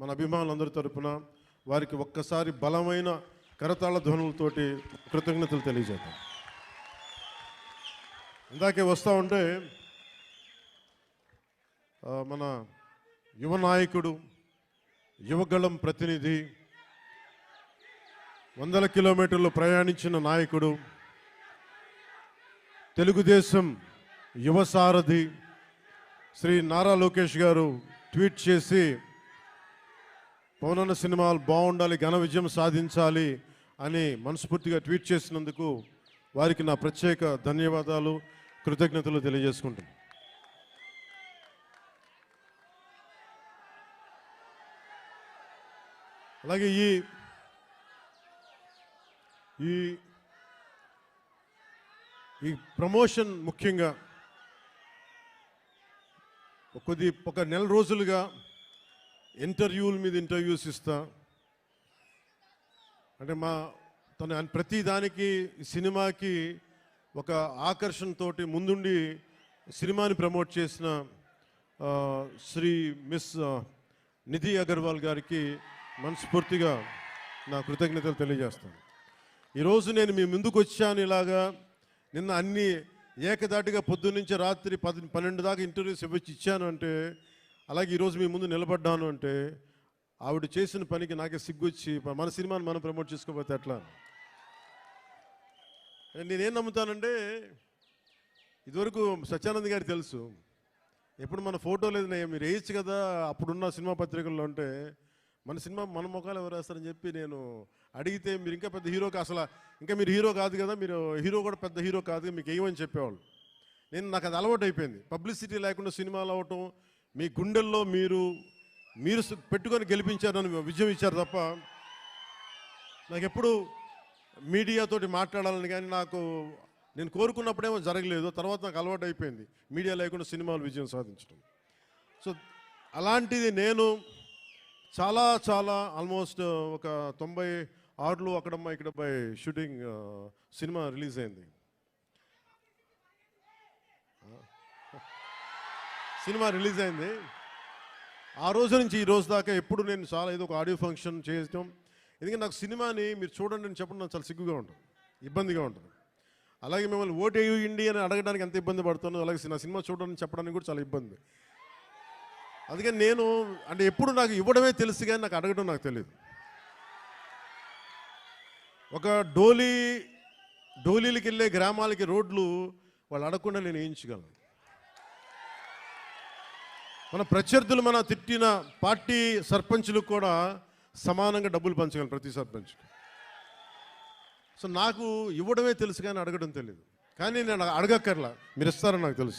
మన అభిమానులందరి తరపున వారికి ఒక్కసారి బలమైన కరతాళ ధ్వనులతోటి కృతజ్ఞతలు తెలియజేద్దాం. ఇందాకే వస్తూ ఉంటే మన యువ నాయకుడు యువగళం ప్రతినిధి వందల కిలోమీటర్లు ప్రయాణించిన నాయకుడు తెలుగుదేశం యువ సారథి శ్రీ నారా లోకేష్ గారు ట్వీట్ చేసి పౌనన్న సినిమాలు బాగుండాలి ఘన విజయం సాధించాలి అని మనస్ఫూర్తిగా ట్వీట్ చేసినందుకు వారికి నా ప్రత్యేక ధన్యవాదాలు కృతజ్ఞతలు తెలియజేసుకుంటున్నాను. అలాగే ఈ ఈ ఈ ప్రమోషన్ ముఖ్యంగా కొద్ది ఒక నెల రోజులుగా ఇంటర్వ్యూల మీద ఇంటర్వ్యూస్ ఇస్తా. అంటే మా తన ప్రతి దానికి సినిమాకి ఒక ఆకర్షణతోటి ముందుండి సినిమాని ప్రమోట్ చేసిన శ్రీ మిస్ నిధి అగర్వాల్ గారికి మనస్ఫూర్తిగా నా కృతజ్ఞతలు తెలియజేస్తాను. ఈరోజు నేను మీ ముందుకు వచ్చాను ఇలాగా. నిన్న అన్ని ఏకదాటిగా పొద్దున్నుంచి రాత్రి పది పన్నెండు దాకా ఇంటర్వ్యూస్ ఇవ్వచ్చు ఇచ్చాను అంటే అలాగే ఈరోజు మీ ముందు నిలబడ్డాను అంటే ఆవిడ చేసిన పనికి నాకే సిగ్గొచ్చి మన సినిమాని మనం ప్రమోట్ చేసుకోకపోతే ఎట్లా? నేనేం నమ్ముతానంటే ఇదివరకు సత్యానంద్ గారికి తెలుసు ఎప్పుడు మన ఫోటో లేదు మీరు వేయచ్చు కదా అప్పుడున్న సినిమా పత్రికల్లో ఉంటే మన సినిమా మన ముఖాలు ఎవరు వేస్తారని చెప్పి నేను అడిగితే మీరు ఇంకా పెద్ద హీరోకి అసలు ఇంకా మీరు హీరో కాదు కదా మీరు హీరో కూడా పెద్ద హీరో కాదు మీకు ఏమని చెప్పేవాళ్ళు? నేను నాకు అది అలవాటు అయిపోయింది పబ్లిసిటీ లేకుండా సినిమాలు అవ్వటం మీ గుండెల్లో మీరు మీరు పెట్టుకొని గెలిపించారు నన్ను విజయం ఇచ్చారు తప్ప నాకు ఎప్పుడు మీడియాతోటి మాట్లాడాలని కానీ నాకు నేను కోరుకున్నప్పుడేమో జరగలేదు. తర్వాత నాకు అలవాటు అయిపోయింది మీడియా లేకుండా సినిమాలు విజయం సాధించడం. సో అలాంటిది నేను చాలా చాలా ఆల్మోస్ట్ ఒక తొంభై ఆరులో అక్కడమ్మ ఇక్కడ బై షూటింగ్ సినిమా రిలీజ్ అయింది. సినిమా రిలీజ్ అయింది. ఆ రోజు నుంచి ఈ రోజు దాకా ఎప్పుడు నేను చాలా ఏదో ఒక ఆడియో ఫంక్షన్ చేయటం. ఎందుకంటే నాకు సినిమాని మీరు చూడండి అని చెప్పడం నాకు చాలా సిగ్గుగా ఉంటుంది. ఇబ్బందిగా ఉంటుంది. అలాగే మిమ్మల్ని ఓటు ఇండి అని అడగడానికి ఎంత ఇబ్బంది పడుతున్నాను అలాగే నా సినిమా చూడడానికి చెప్పడానికి కూడా చాలా ఇబ్బంది. అందుకని నేను అంటే ఎప్పుడు నాకు ఇవ్వడమే తెలుసు కానీ నాకు అడగడం నాకు తెలియదు ఒక డోలీ డోలీలకి వెళ్ళే గ్రామాలకి రోడ్లు వాళ్ళు అడగకుండా నేను వేయించగలను. మన ప్రత్యర్థులు మన తిట్టిన పార్టీ సర్పంచ్లు కూడా సమానంగా డబ్బులు పంచగలను ప్రతి సర్పంచ్కి సో నాకు ఇవ్వడమే తెలుసు కానీ అడగడం తెలియదు కానీ నేను అడగక్కర్లా. మీరు ఇస్తారని నాకు తెలుసు.